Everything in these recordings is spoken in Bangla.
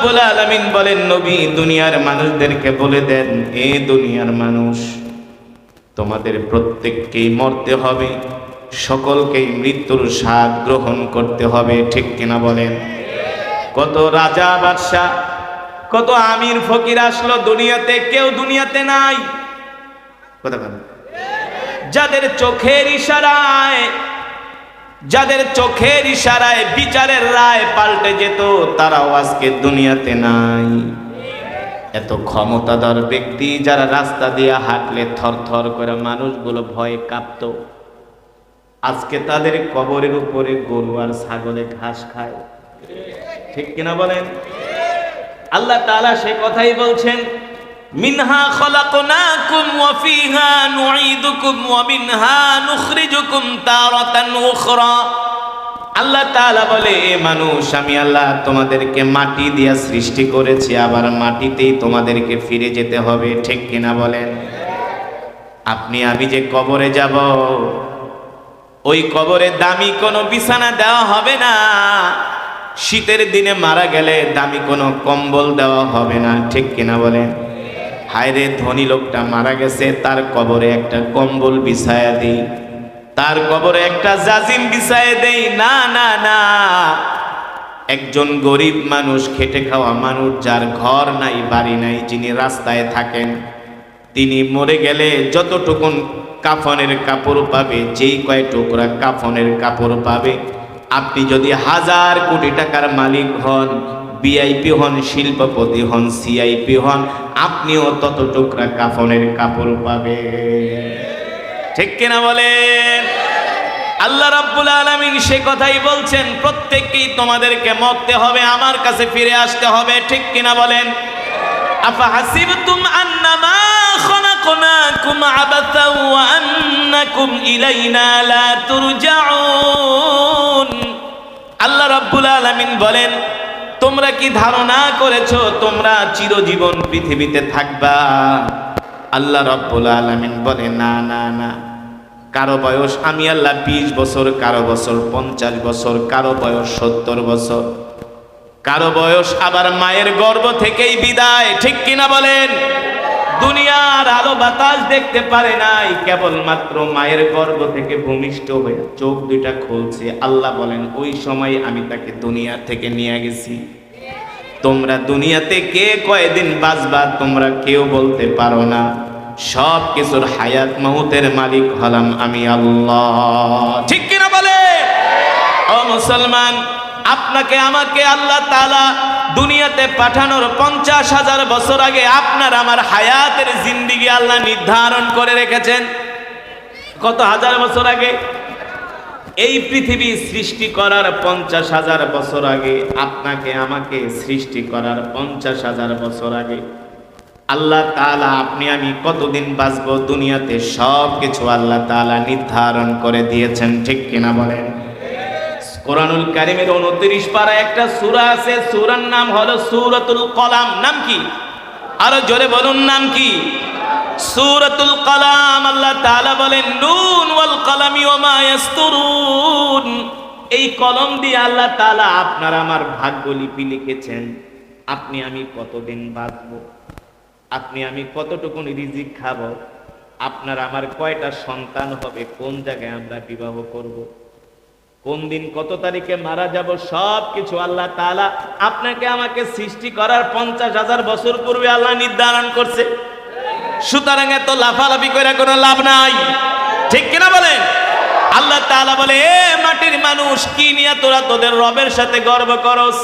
রাব্বুল আলামিন বলেন, নবী, দুনিয়ার মানুষদেরকে বলে দেন, এ দুনিয়ার মানুষ, তোমাদের প্রত্যেককেই মরতে হবে, সকলকেই মৃত্যুর স্বাদ গ্রহণ করতে হবে। ঠিক কিনা বলেন? কত রাজা বাদশাহ, কত আমির ফকির আসলো দুনিয়াতে, কেউ দুনিয়াতে নাই। কথা যাদের চোখের ইশারায় যাদের চোখের ইশারায় বিচারের রায় পাল্টে যেত, তারাও আজকে দুনিয়াতে নাই। এত ক্ষমতাধর ব্যক্তি যারা রাস্তা দিয়ে হাঁটলে থরথর করে মানুষগুলো ভয়ে কাঁপত। আজকে তাদের কবরের উপরে গরু আর ছাগলে ঘাস খায়। ঠিক কিনা বলেন? আল্লাহ তাআলা সে কথাই বলছেন মিনহা খলাকনাকুম ওয়া ফিহা নুঈদুকুম ওয়া মিনহা নুখরিজুকুম তারাতান উখরা। আল্লাহ তাআলা বলে, এ মানুষ, আমি আল্লাহ তোমাদেরকে মাটি দিয়া সৃষ্টি করেছি, আবার মাটিতেই তোমাদেরকে ফিরে যেতে হবে। ঠিক কিনা বলেন? আপনি, আমি যে কবরে যাব, ওই কবরে দামি কোনো বিছানা দেওয়া হবে না। শীতের দিনে মারা গেলে দামি কোনো কম্বল দেওয়া হবে না। ঠিক কিনা বলেন? হায়রে ধনী লোকটা মারা গেছে, তার কবরে একটা কম্বল বিছায়া দিই। তার কবরে একটা জাজিম বিছায় দেই, না না না। একজন গরিব মানুষ খেটে খাওয়া মানুষ, যার ঘর নাই, বাড়ি নাই, যিনি রাস্তায় থাকেন, তিনি মরে গেলে যতটুকুন কাফনের কাপড় পাবে, যেই কয় টুকরা কাফনের কাপড় পাবে, আপনি যদি হাজার কোটি টাকার মালিক হন বিআইপি হন, শিল্পপতি হন সিআইপি হন, আপনিও তত টুকরা কাফনের কাপড় পাবে ঠিক কিনা বলেন? আল্লাহ রাব্বুল আলামিন সে কথাই বলছেন, প্রত্যেককেই তোমাদেরকে মরতে হবে, আমার কাছে ফিরে আসতে হবে। ঠিক কিনা বলেন? আফা হাসিবতুম আন্নামা খলাকনাকুম আবাথা ওয়া আন্নাকুম ইলাইনা লা তুরজাউন। আল্লাহ রাব্বুল আলামিন বলেন তোমরা কি ধারণা করেছ তোমরা চিরজীবন পৃথিবীতে থাকবা? আল্লাহ রব্বুল আলমিন বলে না না না। কারও বয়স, আমি আল্লাহ বিশ বছর, কারও বছর পঞ্চাশ বছর, কারও বয়স সত্তর বছর। কারও বয়স আবার মায়ের গর্ব থেকেই বিদায়, ঠিক কিনা বলেন? দুনিয়ার আলো বাতাস দেখতে পারে নাই, কেবলমাত্র মায়ের গর্ভ থেকে ভূমিষ্ঠ হয়ে চোখ দুইটা খুলছে। আল্লাহ বলেন, ওই সময় আমি তাকে দুনিয়া থেকে নিয়ে গেছি। তোমরা দুনিয়াতে কে কয়দিন বাঁচবা তোমরা কেউ বলতে পারো না। সব কিছুর হায়াত মাহুতের মালিক হলাম আমি আল্লাহ। ঠিক কিনা বলে ও মুসলমান আপনাকে, আমাকে আল্লাহ তালা দুনিয়াতে পাঠানোর পঞ্চাশ হাজার বছর আগে আপনার আমার হায়াতের জিন্দিগি আল্লাহ নির্ধারণ করে রেখেছেন। কত হাজার বছর আগে? এই পৃথিবী সৃষ্টি করার পঞ্চাশ হাজার বছর আগে আপনাকে, আমাকে সৃষ্টি করার পঞ্চাশ হাজার বছর আগে। আল্লাহ তাআলা, আপনি, আমি কতদিন বাঁচব দুনিয়াতে? সব কিছু আল্লাহ তাআলা নির্ধারণ করে দিয়েছেন, ঠিক কিনা বলেন? কোরআনুল কারিমের উনত্রিশ পারা একটা সূরা আছে, সূরার নাম হলো সূরাতুল কলাম। নাম কি? আরও জোরে বলুন, নাম কি? সূরাতুল কলাম, আল্লাহ তাআলা বলেন, নুন ওয়াল কলামি ওমা ইয়াসতুরুন। এই কলম দিয়ে আল্লাহ তাআলা আপনার আমার ভাগ্য লিপি লিখেছেন। আপনি আমি কতদিন বাঁচবো? আপনি আমি কতটুকুন রিজিক খাব? আপনার আমার কয়টা সন্তান হবে? কোন জায়গায় আমরা বিবাহ করব। কোন দিন কত তারিখে মারা যাব সব কিছু আল্লাহ তাআলা আপনাকে আমাকে সৃষ্টি করার পঞ্চাশ হাজার বছর পূর্বে আল্লাহ নির্ধারণ করছে। সুতরাং এত লাফালাফি করে কোনো লাভ নাই। ঠিক কিনা বলেন? আল্লাহ তাআলা বলে, এ মাটির মানুষ, কি নিয়ে তোরা তোদের রবের সাথে গর্ব করস?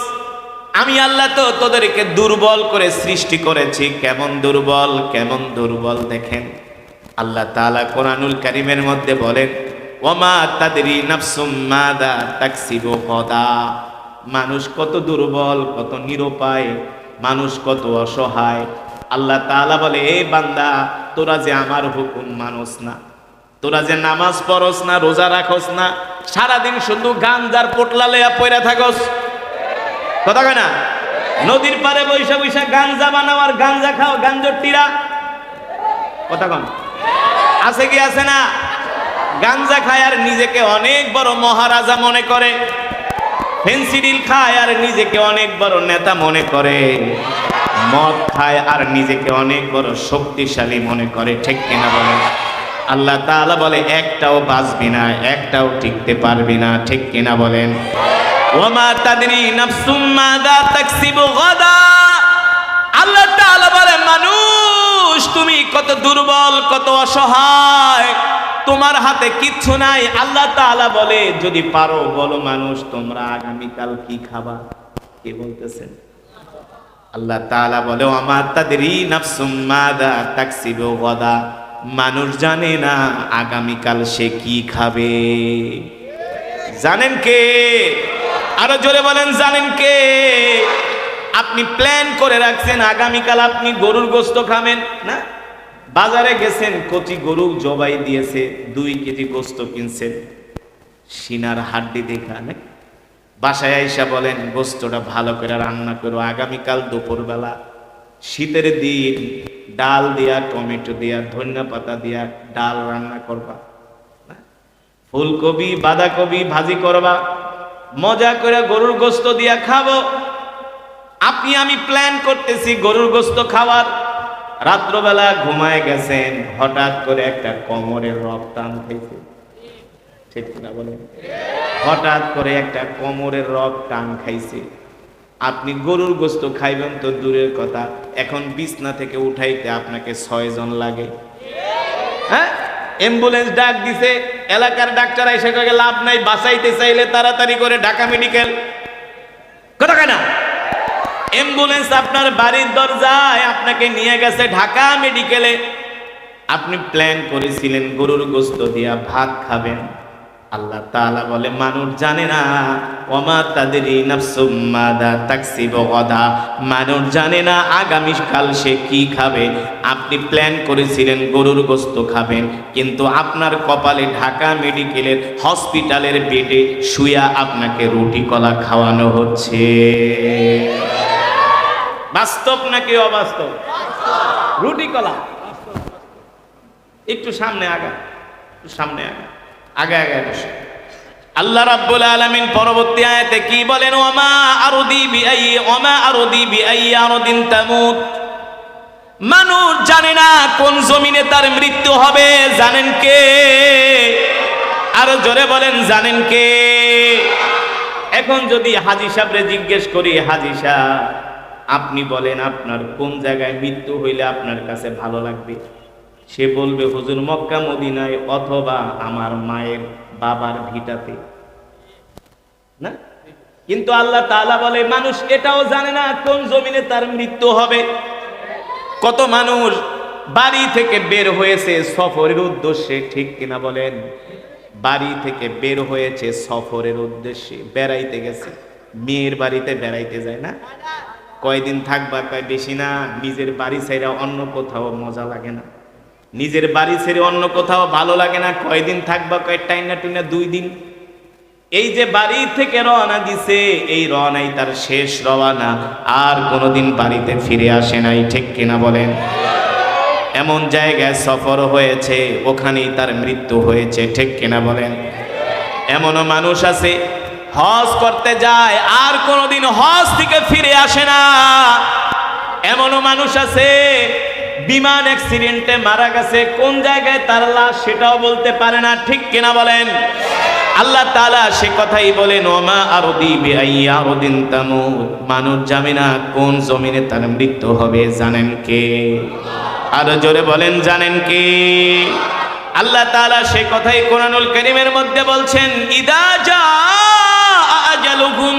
আমি আল্লাহ তো তোদেরকে দুর্বল করে সৃষ্টি করেছি। কেমন দুর্বল? কেমন দুর্বল দেখেন। আল্লাহ তাআলা কোরআনুল কারিমের মধ্যে বলেন ওমা কদা। মানুষ কত দুর্বল, কত নিরুপায়, মানুষ কত অসহায়। আল্লাহ তাআলা বলে, এ বান্দা, তোরা যে আমার হুকুম মানস না, তোরা যে নামাজ পড়স না, রোজা রাখস না, সারাদিন শুধু গাঞ্জার পোটলা লইয়া পয়রা থাকস। কথা কয় না? নদীর পারে বৈশা বৈশা গাঞ্জা বানাও আর গাঞ্জা খাও, গাঞ্জর টিরা কথা কন আছে কি, আছে না? গাঞ্জা খায় আর নিজেকে অনেক বড় মহারাজা মনে করে। ফেন্সিডিল খায় আর নিজেকে অনেক বড় নেতা মনে করে। মদ খায় আর নিজেকে অনেক বড় শক্তিশালী মনে করে, ঠিক কিনা বলে? আল্লাহ তাআলা বলে, একটাও বাঁচবি না, একটাও টিকতে পারবি না, ঠিক কিনা বলেন ওমা তাদরি নাফসুম মাদা তাকসিবু গাদা। আল্লাহ তাআলা বলে, মানুষ, তুমি কত দুর্বল, কত অসহায় তোমার হাতে কিচ্ছু নাই। আল্লাহ তাআলা বলে, যদি পারো, বলো মানুষ, তোমরা আগামীকাল কি খাবা? কে বলতেছেন? আল্লাহ তাআলা বলে আমার নাফসুম মাদা গদা। মানুষ জানে না আগামীকাল সে কি খাবে। জানেন কে? আরও জোরে বলেন, জানেন কে? আপনি প্ল্যান করে রাখছেন, আগামীকাল আপনি গরুর গোস্ত খাবেন, না? বাজারে গেছেন, কচি গরু জবাই দিয়েছে, দুই কেজি গোস্ত কিনছেন। সিনার হাড্ডি দেখা বাসায় আইসা বলেন, গোস্তটা ভালো করে রান্না করো। আগামীকাল দুপুরবেলা শীতের দিন, ডাল দিয়া, টমেটো দিয়া, ধনিয়া পাতা দিয়া ডাল রান্না করবা। ফুলকপি, বাঁধাকপি ভাজি করবা। মজা করে গরুর গোস্ত দিয়া খাব। আপনি, আমি প্ল্যান করতেছি গরুর গোস্ত খাওয়ার। রাত্রবেলা ঘুমায় গেছেন, হঠাৎ করে একটা কোমরের রক টান খাইছে ঠিক না বলেন? হঠাৎ করে একটা কোমরের রক টান খাইছে আপনি গরুর গোস্ত খাইবেন তো দূরের কথা, এখন বিছনা থেকে উঠাইতে আপনাকে ছয় জন লাগে। হ্যাঁ? অ্যাম্বুলেন্স ডাক দিছে, এলাকার ডাক্তার এসে লাভ নাই, বাঁচাইতে চাইলে তাড়াতাড়ি করে ঢাকা মেডিকেল। কথা কয় না? অ্যাম্বুলেন্স আপনার বাড়ির দরজায় আপনাকে নিয়ে গেছে ঢাকা মেডিকেলে। আপনি প্ল্যান করেছিলেন, গরুর গোস্ত দিয়া ভাত খাবেন। আল্লাহ তাআলা বলে, মানুষ জানে না ওমা তাদেরই নাফসুম মাদা তাকসিব মানুষ জানে না আগামী কাল সে কি খাবে। আপনি প্ল্যান করেছিলেন, গরুর গোস্ত খাবেন, কিন্তু আপনার কপালে ঢাকা মেডিকেলের হসপিটালের বেডে শুয়া আপনাকে রুটি কলা খাওয়ানো হচ্ছে। বাস্তব নাকি অবাস্তব? রুটি কলা। একটু সামনে আগা একটু সামনে আগা আগে আগে বসে আল্লাহ রাব্বুল আলামিন পরবর্তী আয়াতে কি বলেন? ওমা আরদি বিআই ওমা আরদি বিআই আরদিন তামুত। মানুষ জানে না কোন জমিনে তার মৃত্যু হবে জানেন কে? আরও জোরে বলেন জানেন কে? এখন যদি হাজি সাহেবরে জিজ্ঞেস করি হাজি সাহেব আপনি বলেন আপনার কোন জায়গায় মৃত্যু হইলে আপনার কাছে ভালো লাগবে? সে বলবে, হুজুর, মক্কা, মদিনায় অথবা আমার মায়ের বাবার ভিটাতে। না? কিন্তু আল্লাহ তাআলা বলে, মানুষ এটাও জানে না কোন জমিনে তার মৃত্যু হবে। কত মানুষ বাড়ি থেকে বের হয়েছে, সফরের উদ্দেশ্যে ঠিক কিনা বলেন? বাড়ি থেকে বের হয়েছে সফরের উদ্দেশ্যে, বেড়াইতে গেছে। মেয়ের বাড়িতে বেড়াইতে যায় না? কয়দিন থাকবা কয় বেশি না, নিজের বাড়ি ছেড়ে অন্য কোথাও মজা লাগে না। নিজের বাড়ি ছেড়ে অন্য কোথাও ভালো লাগে না, কয়দিন থাকবা কয় টাইনা টুইনা দুই দিন। এই যে বাড়ি থেকে রওনা দিছে, এই রওনাই তার শেষ রওনা আর কোনোদিন বাড়িতে ফিরে আসে নাই, ঠিক কিনা বলেন? এমন জায়গায় সফর হয়েছে, ওখানেই তার মৃত্যু হয়েছে, ঠিক কিনা বলেন? এমনও মানুষ আছে হজ করতে যায় আর কোনোদিন হজ থেকে ফিরে আসে না। এমনও মানুষ আছে, বিমান অ্যাক্সিডেন্টে মারা গেছে, কোন জায়গায় তার লাশ সেটাও বলতে পারে না, ঠিক কিনা বলেন? আল্লাহ তাআলা সে কথাই বলেন, ওমা আরদি বিআইয়া আরদিন তামুত। মানুষ জানে না কোন জমিনে তার মৃত্যু হবে, জানেন কে? আরও জোরে বলেন, জানেন কে? আল্লাহ তাআলা সে কথাই কোরআনুল কারীমের মধ্যে বলছেন, ইদা জা আজালুহুম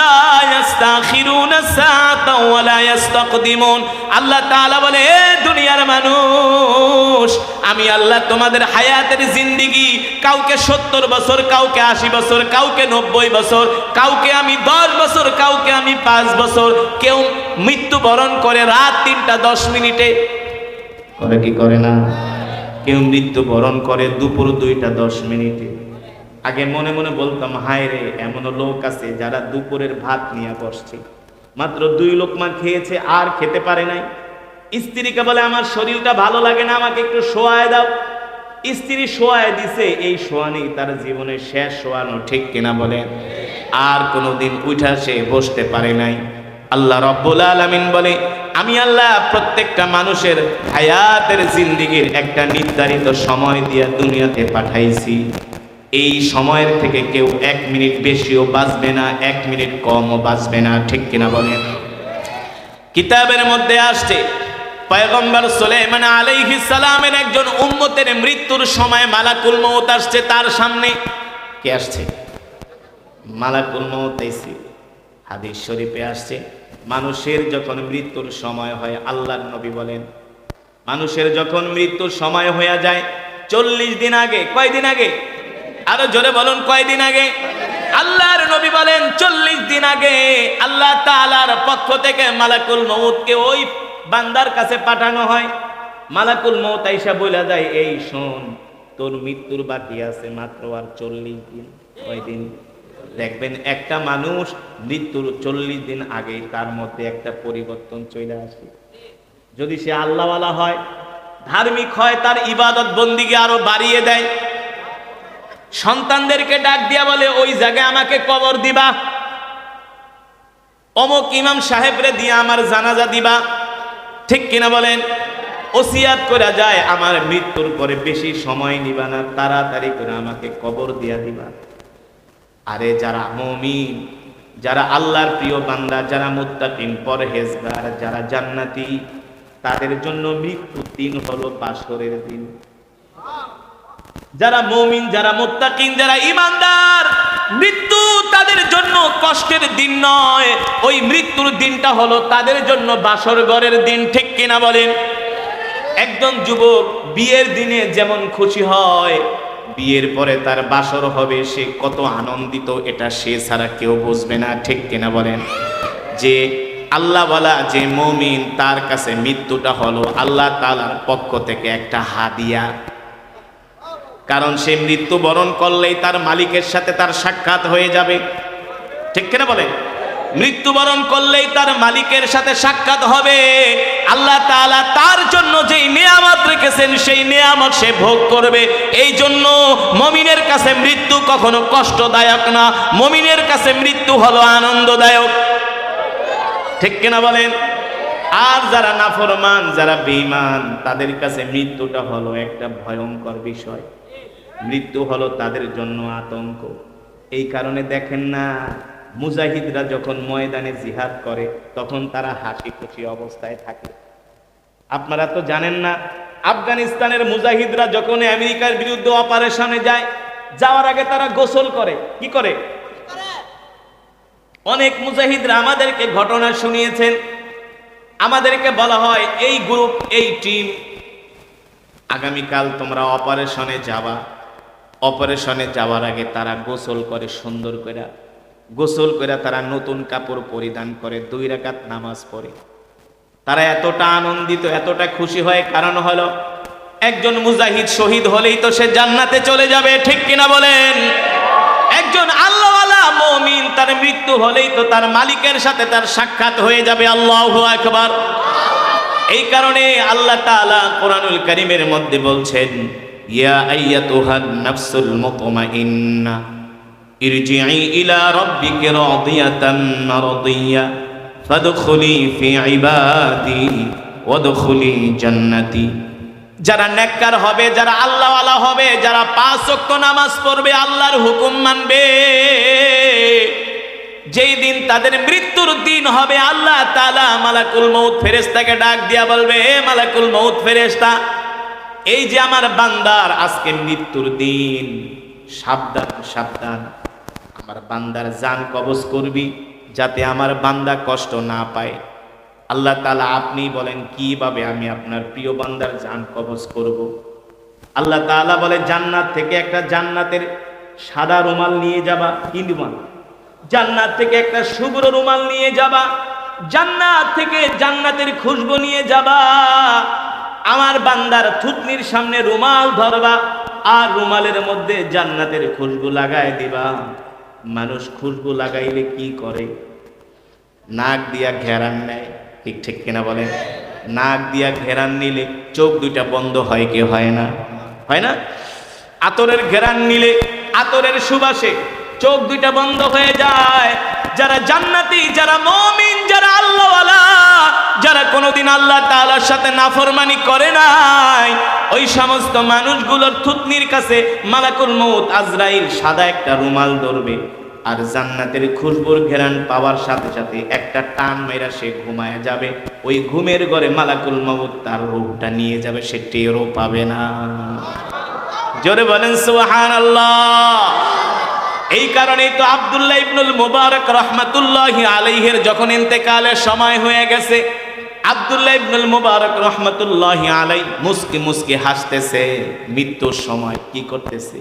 লা ইস্তাখিরুনা সাআতা ওয়া লা ইস্তাকদিমুন আল্লাহ বলে, এ মানুষ, আমি আল্লাহ তোমাদের হায়াতের জিন্দিগি, কাউকে সত্তর বছর, কাউকে আশি বছর, কাউকে নব্বই বছর, কাউকে আমি দশ বছর, কাউকে আমি পাঁচ বছর, কেউ মৃত্যুবরণ করে রাত তিনটা দশ মিনিটে। করে কি করে না? কেউ মৃত্যুবরণ করে দুপুর দুইটা দশ মিনিটে। আগে মনে মনে বলতাম, হায় রে এমন লোক আছে যারা দুপুরের ভাত নিয়ে বসছে। মাত্র দুই লোকমা খেয়েছে, আর খেতে পারে নাই। স্ত্রীকে বলে, আমার শরীরটা ভালো লাগে না, আমাকে একটু শোয়ায় দাও। স্ত্রী শোয়ায় দিছে, এই শোয়ানি তার জীবনের শেষ শোয়ানো, ঠিক কিনা বলেন? আর কোনোদিন উঠা সে বসতে পারে নাই। আল্লাহ রব্বুল আলামিন বলে, আমি আল্লাহ প্রত্যেকটা মানুষের হায়াতের জিন্দিগির একটা নির্ধারিত সময় দিয়ে দুনিয়াতে পাঠাইছি। এই সময়ের থেকে কেউ এক মিনিট বেশিও বাঁচবে না, এক মিনিট কমও বাঁচবে না, ঠিক কিনা বলেন? কিতাবের মধ্যে আসছে, পয়গম্বর সুলাইমান আলাইহিস সালামের একজন উম্মতের মৃত্যুর সময় মালাকুল মউত আসছে তার সামনে। কে আসছে? মালাকুল মউত আইছে হাদিস শরীফে আসছে, মানুষের যখন মৃত্যুর সময় হয়, আল্লাহর নবী বলেন, মানুষের যখন মৃত্যুর সময় হয়ে যায়, চল্লিশ দিন আগে, কয়দিন আগে? আরও জোরে বলুন, কয়দিন আগে? আল্লাহর নবী বলেন, চল্লিশ দিন আগে আল্লাহ তাআলার পক্ষ থেকে মালাকুল মউতকে ওই বান্দার কাছে পাঠানো হয়। মালাকুল মউত আইসা বলে যায়, এই শোন, তোর মৃত্যুর বাকি আছে মাত্র আর চল্লিশ দিন। কয়দিন? দেখবেন একটা মানুষ মৃত্যুর চল্লিশ দিন আগে তার মধ্যে একটা পরিবর্তন চলে আসে। যদি সে আল্লাহওয়ালা হয়, ধার্মিক হয়, তার ইবাদত বন্দিকে আরও বাড়িয়ে দেয়। সন্তানদেরকে ডাক দিয়া বলে, ওই জায়গায় আমাকে কবর দিবা। অমক ইমাম সাহেবরে দিয়া আমার জানাজা দিবা। ঠিক কিনা বলেন? ওসিয়াত করা যায়, আমার মৃত্যুর পরে বেশি সময় নিবা না, তাড়াতাড়ি করে আমাকে কবর দিয়া দিবা। আরে যারা মমিন, যারা আল্লাহর প্রিয় বান্দা, যারা মুত্তাকিন পরহেজগার, যারা জান্নাতি, তাদের জন্য মৃত্যুর দিন হলো বাসরের দিন। যারা মমিন, যারা মুত্তাকিন, যারা ইমানদার মৃত্যু তাদের জন্য কষ্টের দিন নয়। ওই মৃত্যুর দিনটা হলো তাদের জন্য বাসর দিন, ঠিক কিনা বলেন? একজন যুবক বিয়ের দিনে যেমন খুশি হয়, বিয়ের পরে তার বাসর হবে, সে কত আনন্দিত, এটা সে ছাড়া কেউ বুঝবে না, ঠিক কিনা বলেন? যে আল্লাহ বলা যে মমিন, তার কাছে মৃত্যুটা হলো আল্লাহ তালার পক্ষ থেকে একটা হাদিয়া। কারণ সে মৃত্যুবরণ করলেই তার মালিকের সাথে তার সাক্ষাৎ হয়ে যাবে। ঠিক কিনা বলে মৃত্যুবরণ করলেই তার মালিকের সাথে সাক্ষাৎ হবে। আল্লাহ তাআলা তার জন্য যেই নিয়ামত রেখেছেন, সেই নিয়ামত সে ভোগ করবে। এই জন্য মমিনের কাছে মৃত্যু কখনো কষ্টদায়ক না। মমিনের কাছে মৃত্যু হলো আনন্দদায়ক। ঠিক কিনা বলেন? আর যারা নাফরমান, যারা বেঈমান, তাদের কাছে মৃত্যুটা হলো একটা ভয়ঙ্কর বিষয়। মৃত্যু হলো তাদের জন্য আতঙ্ক। এই কারণে দেখেন না, মুজাহিদরা যখন ময়দানে জিহাদ করে, তখন তারা হাসি খুশি অবস্থায় থাকে। আপনারা তো জানেন না, আফগানিস্তানের মুজাহিদরা যখন আমেরিকার বিরুদ্ধে অপারেশনে যায়, যাওয়ার আগে তারা গোসল করে। কি করে? অনেক মুজাহিদরা আমাদেরকে ঘটনা শুনিয়েছেন। আমাদেরকে বলা হয়, এই গ্রুপ এই টিম আগামীকাল তোমরা অপারেশনে যাবা। অপারেশনে যাওয়ার আগে তারা গোসল করে সুন্দর করে, গোসল করে তারা নতুন কাপড় পরিধান করে, দুই রাকাত নামাজ পড়ে। তারা এতটা আনন্দিত, এতটা খুশি হয় কারণ হলো, একজন মুজাহিদ শহীদ হলেই তো সে জান্নাতে চলে যাবে, ঠিক কিনা বলেন? একজন আল্লাহওয়ালা মমিন তার মৃত্যু হলেই তো তার মালিকের সাথে তার সাক্ষাৎ হয়ে যাবে, আল্লাহ একবার এই কারণে আল্লাহ তাআলা কোরআনুল করিমের মধ্যে বলছেন ইয়া আইয়াতুহান নাফসুল মুতমাইন্না ইরজিই ইলা রাব্বিকি রাদিয়াতান মারদিয়া ফাদখুলি ফি ইবাদি ওয়াদখুলি জান্নাতি। যারা নেককার হবে, যারা আল্লাহওয়ালা হবে, যারা পাঁচ ওয়াক্ত নামাজ পড়বে, আল্লাহর হুকুম মানবে। যেই দিন তাদের মৃত্যুর দিন হবে, আল্লাহ তালা মালাকুল মউত ফেরেশতাকে ডাক দিয়া বলবে, এ মালাকুল মউত ফেরেশতা এই যে আমার বান্দার আজকে মৃত্যুর দিন, সাবধান সাবধান। আমার বান্দার জান কবজ করবি, যাতে আমার বান্দা কষ্ট না পায়। আল্লাহ তালা আপনি বলেন, কীভাবে আমি আপনার প্রিয় বান্দার জান কবজ করব? আল্লাহ তাআলা বলে, জান্নাত থেকে একটা জান্নাতের সাদা রুমাল নিয়ে যাবা রুমাল জান্নাত থেকে একটা শুভ্র রুমাল নিয়ে যাবা, জান্নাত থেকে জান্নাতের খুশবু নিয়ে যাবা। আমার বান্দার থুতনির সামনে রুমাল ধরবা আর রুমালের মধ্যে জান্নাতের খুশবু লাগায় দিবা। মানুষ খুশবু লাগাইলে কি করে? নাক দিয়া ঘেরান নেয়, ঠিক ঠিক কিনা বলেন? নাক দিয়া ঘেরান নিলে চোখ দুইটা বন্ধ হয় কি হয় না? হয় না? আতরের ঘেরান নিলে আতরের সুবাসে চোখ দুইটা বন্ধ হয়ে যায়। যারা জান্নাতি, যারা মমিন, যারা আল্লাহওয়ালা, যারা কোনোদিন আল্লাহ তাআলার সাথে নাফরমানি করে নাই, ওই সমস্ত মানুষগুলোর থুতনির কাছে মালাকুল মৌত আজরাইল সাদা একটা রুমাল ধরবে আর জান্নাতের খুশবুর ঘেরান পাওয়ার সাথে সাথে একটা টান মেরা সে ঘুমায় যাবে। ওই ঘুমের ঘরে মালাকুল মৌত তার রূপটা নিয়ে যাবে সে টেরও পাবে না। জোরে বলেন সুহান এই কারণেই তো আব্দুল্লাহ ইবনুল মুবারক রহমাতুল্লাহ আলাইহের যখন ইন্তেকালের সময় হয়ে গেছে, আব্দুল্লাহ ইবনুল মুবারক রহমাতুল্লাহ আলাই মুস্কি মুস্কি হাসতেছে। মৃত্যুর সময় কি করতেছে?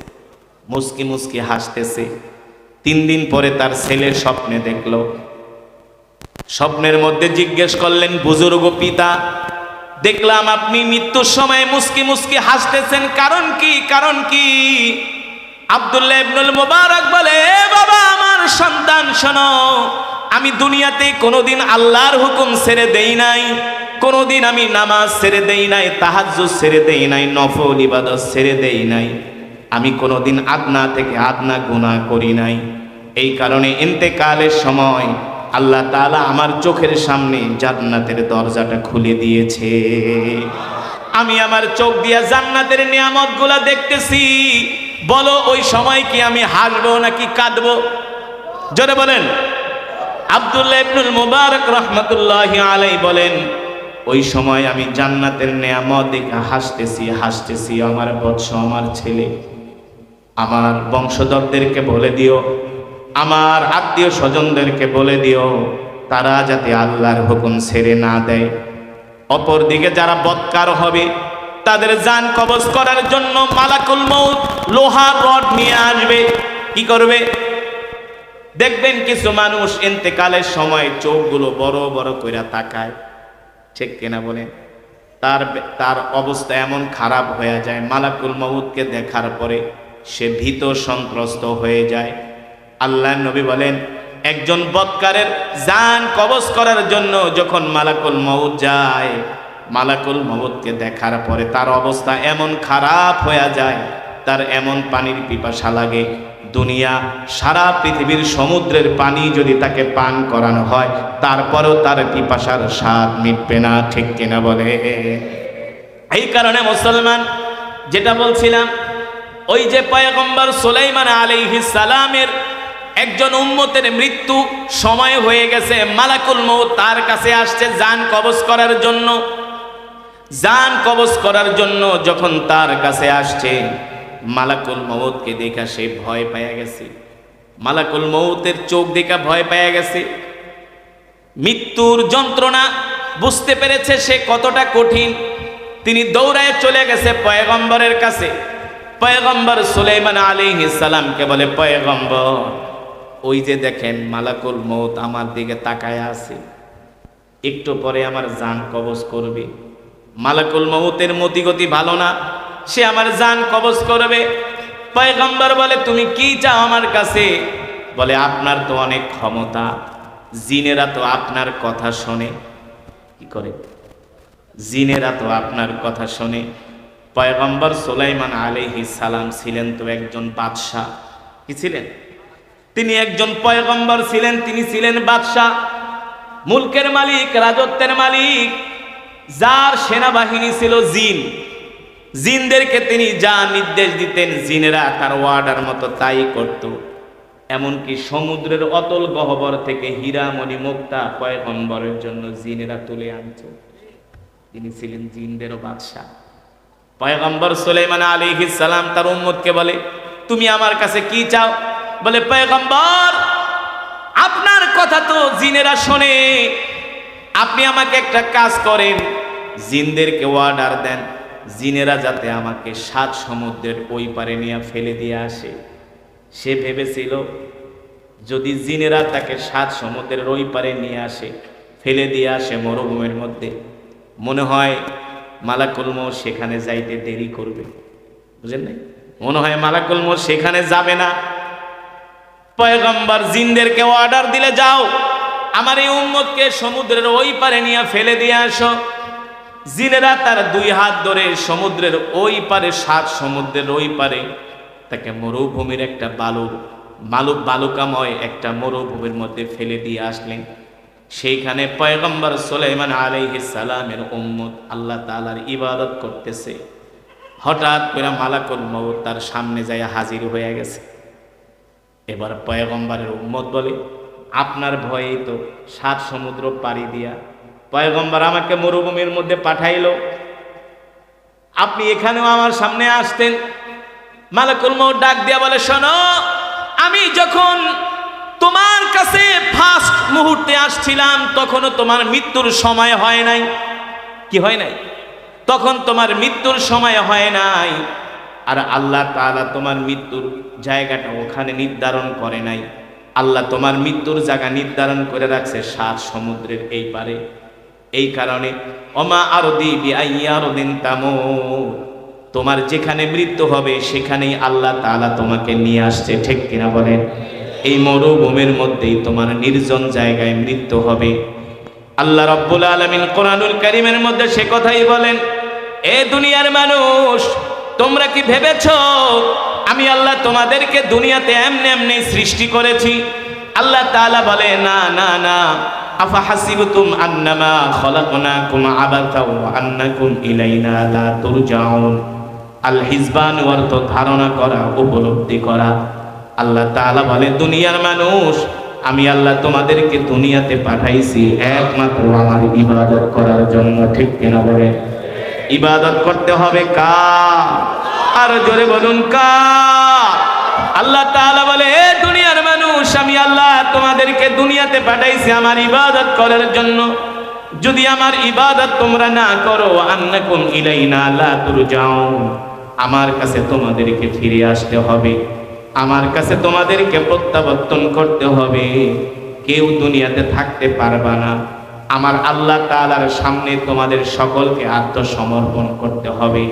মুস্কি মুস্কি হাসতেছে। তিন দিন পরে তার ছেলের স্বপ্নে দেখল। স্বপ্নের মধ্যে জিজ্ঞেস করলেন, বুজুর্গ পিতা, দেখলাম আপনি মৃত্যুর সময় মুস্কি মুস্কি হাসতেছেন। কারণ কি? কারণ কি? আব্দুল্লাহ ইবনুল মুবারক বলে, "এ বাবা, আমার সন্তান, শোনো, আমি দুনিয়াতে কোনোদিন আল্লাহর হুকুম ছেড়ে দেই নাই, কোনোদিন আমি নামাজ ছেড়ে দেই নাই, তাহাজ্জুদ ছেড়ে দেই নাই, নফল ইবাদত ছেড়ে দেই নাই, আমি কোনোদিন আদনা থেকে আদনা গুনাহ করি নাই। এই কারণে ইন্তেকালের সময় আল্লাহ তাআলা আমার চোখের সামনে জান্নাতের দরজাটা খুলে দিয়েছে। আমি আমার চোখ দিয়া জান্নাতের নিয়ামতগুলা দেখতেছি। বলো, ওই সময় কি আমি হাসবো নাকি কাঁদবো? জোরে বলেন। আব্দুল্লাহ ইবনুল মুবারক রহমতুল্লাহ আলাই বলেন, ওই সময় আমি জান্নাতের নেয়ামত দেখে হাসতেছি হাসতেছি, আমার বৎস, আমার ছেলে, আমার বংশধরদেরকে বলে দিও, আমার আত্মীয় স্বজনদেরকে বলে দিও, তারা যাতে আল্লাহর হুকুম ছেড়ে না দেয়। অপরদিকে যারা বৎকার হবে, তাদের যান কবজ করার জন্য মালাকুল মৌত লোহার রড নিয়ে আসবে, কি করবে? দেখবেন কিছু মানুষ এতেকালের সময় চোখগুলো বড় বড় কইরা তাকায়। ঠিক কিনা বলেন? তার তার অবস্থা এমন খারাপ হয়ে যায়, মালাকুল মৌতকে দেখার পরে সে ভীত সন্ত্রস্ত হয়ে যায়। আল্লাহ নবী বলেন, একজন বৎকারের জান কবজ করার জন্য যখন মালাকুল মৌত যায়, মালাকুল মৌতকে দেখার পরে তার অবস্থা এমন খারাপ হয়ে যায় তার এমন পানির পিপাসা লাগে। দুনিয়া সারা পৃথিবীর সমুদ্রের পানি যদি তাকে পান করানো হয়, তারপরেও তার পিপাসার স্বাদ মিটবে না, ঠিক কিনা বলে? এই কারণে মুসলমান, যেটা বলছিলাম, ওই যে পয়গম্বর সোলাইমান আলাইহিস সালামের একজন উম্মতের মৃত্যু সময় হয়ে গেছে, মালাকুল মৌত তার কাছে আসছে জান কবজ করার জন্য। জান কবজ করার জন্য যখন তার কাছে আসছে মালাকুল মৌতকে দেখা সে ভয় পাইয়া গেছে। মালাকুল মৌতের চোখ দেখা ভয় পাইয়া গেছে। মৃত্যুর যন্ত্রণা বুঝতে পেরেছে সে কতটা কঠিন। তিনি দৌড়ায় চলে গেছে পয়গম্বরের কাছে। পয়গম্বর সুলাইমান আলাইহিস সালামকে বলে, পয়গম্বর, ওই যে দেখেন মালাকুল মৌত আমার দিকে তাকায় আছে। একটু পরে আমার জান কবজ করবে। মালাকুল মৌতের মতিগতি ভালো না। সে আমার জান কবজ করবে। পয়গম্বর বলে, তুমি কি চাও আমার কাছে? বলে, আপনার তো অনেক ক্ষমতা। জিনেরা তো আপনার কথা শোনে। কি করে? জিনেরা তো আপনার কথা শোনে। পয়গম্বর সোলাইমান আলাইহি সালাম ছিলেন তো একজন বাদশাহ। কি ছিলেন? তিনি একজন পয়গম্বর ছিলেন, তিনি ছিলেন বাদশাহ। মুলকের মালিক, রাজত্বের মালিক, যার সেনাবাহিনী ছিল জিন। জিনদেরকে তিনি যা নির্দেশ দিতেন, জিনেরা তার ওয়ার্ডার মতো তাই করত। এমনকি সমুদ্রের অতল গহবর থেকে হীরামণি মুক্তা পয়গম্বরের জন্য জিনেরা তুলে আনত। তিনি ছিলেন জিনদেরও বাদশাহ। পয়গম্বর সুলাইমান আলাইহিস সালাম তার উম্মতকে বলে, তুমি আমার কাছে কি চাও? বলে, পয়গম্বর, আপনার কথা তো জিনেরা শোনে। আপনি আমাকে একটা কাজ করেন। জিনদেরকে অর্ডার দেন। জিনেরা যাতে আমাকে সাত সমুদ্রের ওই পারে নিয়ে ফেলে দিয়ে আসে। সে ভেবেছিল, যদি জিনেরা তাকে সাত সমুদ্রের ওই পারে নিয়ে আসে, ফেলে দিয়ে আসে মরুভূমির মধ্যে, মনে হয় মালাকুল মৌ সেখানে যাইতে দেরি করবে। বুঝেন নাই? মনে হয় মালাকুল মৌ সেখানে যাবে না। পয়গম্বর, জিনদেরকে অর্ডার দিলে যাও। আমার এই উম্মতকে সমুদ্রের ওই পারে নিয়ে ফেলে দিয়ে আসো। জিনেরা তার দুই হাত ধরে সমুদ্রের ওই পারে সাত সমুদ্রের ওই পারে তাকে মরুভূমির একটা বালু বালু বালুকাময় একটা মরুভূমির মধ্যে ফেলে দিয়ে আসলেন। সেইখানে পয়গম্বর সুলাইমান আলাইহিস সালামের উম্মত আল্লাহ তাআলার ইবাদত করতেছে। হঠাৎ করে মালাকুল মউত তার সামনে যায় হাজির হয়ে গেছে। এবার পয়গম্বরের উম্মত বলে, আপনার ভয়েই তো সাত সমুদ্র পাড়ি দিয়া পয়গম্বর আমাকে মরুভূমির মধ্যে পাঠাইল। আপনি এখানেও আমার সামনে আসতেন। মালাকুল মৌ ডাক দিয়া বলে, শোনো, আমি যখন তোমার কাছে ফার্স্ট মুহূর্তে আসছিলাম, তখনও তোমার মৃত্যুর সময় হয় নাই। কি হয় নাই? তখন তোমার মৃত্যুর সময় হয় নাই। আর আল্লাহ তাআলা তোমার মৃত্যুর জায়গাটা ওখানে নির্ধারণ করে নাই। আল্লাহ তোমার মৃত্যুর জায়গা নির্ধারণ করে রাখছে সাত সমুদ্রের এই পারে। এই কারণে, অমা আরও দিবি আইয়ারদিন তামুত। তোমার যেখানে মৃত্যু হবে, সেখানেই আল্লাহ তাআলা তোমাকে নিয়ে আসছে, ঠিক কিনা বলেন? এই মরুভূমির মধ্যেই তোমার নির্জন জায়গায় মৃত্যু হবে। আল্লাহ রব্বুল আলমিন কোরআনুল করিমের মধ্যে সে কথাই বলেন, এ দুনিয়ার মানুষ, তোমরা কি ভেবেছ, আমি আল্লাহ তোমাদেরকে দুনিয়াতে এমনি এমনি সৃষ্টি করেছি? আল্লাহ তাআলা বলে, না না না। আফা আন্নামা খলাকনাকুম আবাতা ওয়া আন্নাকুম ইলাইনা লা তুরজাউন। আল হিজবান অর্থ ধারণা করা, উপলব্ধি করা। আল্লাহ তাআলা বলে দুনিয়ার মানুষ, আমি আল্লাহ তোমাদেরকে দুনিয়াতে পাঠাইছি, একমাত্র আমার ইবাদত করার জন্য, ঠিক কিনা বলে? ইবাদত করতে হবে কার? আর জোরে বলুন, কার? আল্লাহ তাআলা বলে, এ দুনিয়ার আমি আল্লাহ তোমাদেরকে দুনিয়াতে পাঠাইছি, আমার ইবাদত করার জন্য। যদি আমার ইবাদত তোমরা না করো, আন্নাকুম ইলাইনা লা তুরজাউন। আমার কাছে তোমাদেরকে ফিরে আসতে হবে। আমার কাছে তোমাদেরকে প্রত্যাবর্তন করতে হবে। কেউ দুনিয়াতে থাকতে পারবা না। আমার আল্লাহ তাআলার সামনে তোমাদের সকলকে আত্মসমর্পণ করতে হবে।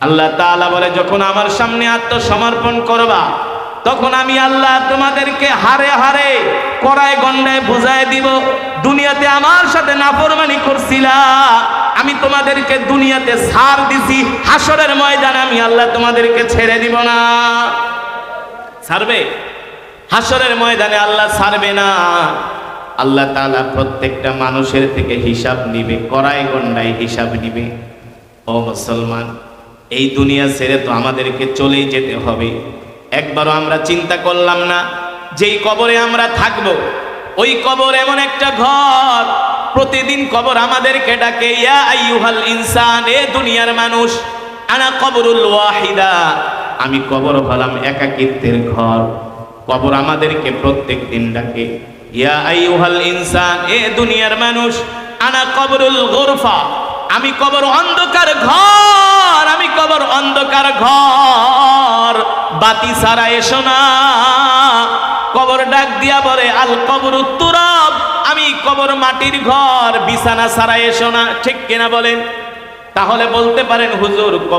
আল্লাহ তাআলা বলে, যখন আমার সামনে আত্মসমর্পণ করবা তখন আমি আল্লাহ তোমাদেরকে হারে হারে কড়ায় গন্ডায় বুঝায় দিব, দুনিয়াতে আমার সাথে নাফরমানি করছিলা, আমি তোমাদেরকে দুনিয়াতে সার দিছি হাসরের ময়দানে আমি আল্লাহ তোমাদেরকে ছেড়ে দিব না। ছাড়বে হাসরের ময়দানে আল্লাহ ছাড়বে না। আল্লাহ তাআলা প্রত্যেকটা মানুষের থেকে হিসাব নিবে, কড়াই গন্ডায় হিসাব নিবে। ও মুসলমান, এই দুনিয়া ছেড়ে তো আমাদেরকে চলেই যেতে হবে। একবারও আমরা চিন্তা করলাম না, যেই কবরে আমরা থাকব, ওই কবর এমন একটা ঘর, প্রতিদিন কবর আমাদেরকে ডাকে, ইয়া আইয়ুহাল ইনসান, এ দুনিয়ার মানুষ, আনা কবরুল ওয়াহিদা। আমি কবর হলাম একাকিত্বের ঘর, কবর আমাদেরকে প্রত্যেক দিন ডাকে, ইয়া আইয়ুহাল ইনসান, এ দুনিয়ার মানুষ, আনা কবরুল গুরফা। আমি কবর অন্ধকার ঘর, আমি কবর অন্ধকার ঘর। বাতি সারা এসো না। কবর ডাক দিয়া বলে, আল কবর তুরব। আমি কবর মাটির ঘর, বিছানা সারা এসো না। ঠিক কিনা বলেন? তাহলে বলতে পারেন, হুজুর